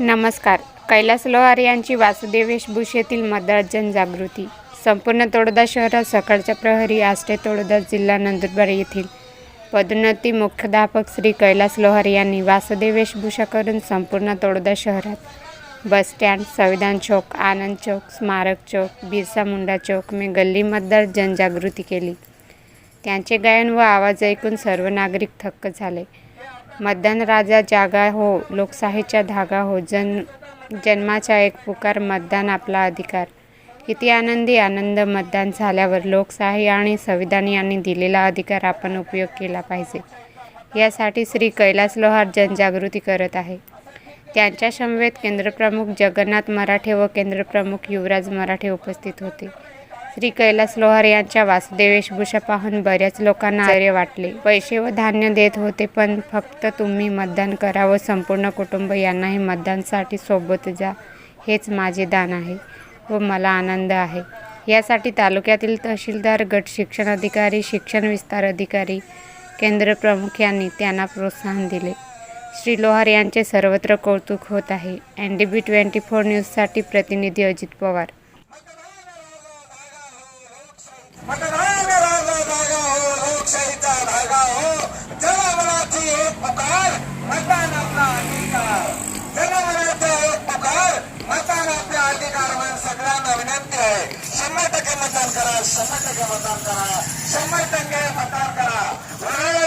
नमस्कार. कैलास लोहार यांची वासुदेव वेशभूषेतील मतदार जनजागृती. संपूर्ण तोडदा शहरात सकाळच्या प्रहरी आष्टे तोडदा जिल्हा नंदुरबार येथील पदोन्नती मुख्याध्यापक श्री कैलास लोहार यांनी वासुदेव वेशभूषा करून संपूर्ण तोडदा शहरात बस स्टँड संविधान चौक आनंद चौक स्मारक चौक बिरसा मुंडा चौक मी गल्ली मतदार जनजागृती केली. त्यांचे गायन व आवाज ऐकून सर्व नागरिक थक्क झाले. मतदान राजा जागा हो लोकशाहीचा धागा हो जन जन्माचा एक पुकार मतदान आपला अधिकार. किती आनंदी आनंद मतदान झाल्यावर लोकशाही आणि संविधान यांनी दिलेला अधिकार आपण उपयोग केला पाहिजे. यासाठी श्री कैलास लोहार जनजागृती करत आहे. त्यांच्या समवेत केंद्रप्रमुख जगन्नाथ मराठे व केंद्रप्रमुख युवराज मराठे उपस्थित होते. श्री कैलास लोहार यांच्या वासुदेवेशभूषा पाहून बऱ्याच लोकांना आश्चर्य वाटले. पैसे व धान्य देत होते पण फक्त तुम्ही मतदान करा व संपूर्ण कुटुंब यांनाही मतदानसाठी सोबत जा. हेच माझे दान आहे व मला आनंद आहे. यासाठी तालुक्यातील तहसीलदार गट शिक्षण अधिकारी शिक्षण विस्तार अधिकारी केंद्र प्रमुख यांनी त्यांना प्रोत्साहन दिले. श्री लोहार यांचे सर्वत्र कौतुक होत आहे. N D B twenty four न्यूजसाठी प्रतिनिधी अजित पवार. मतदान राजा जागा हो लोकशाहीचा धागा हो एक पुकार मतदान आपला अधिकार जनमनाचा एक पुकार मतदान आपला अधिकार म्हणून सगळ्यांना विनंती आहे शंभर टक्के मतदान करा शंभर टक्के मतदान करा शंभर टक्के मतदान करा.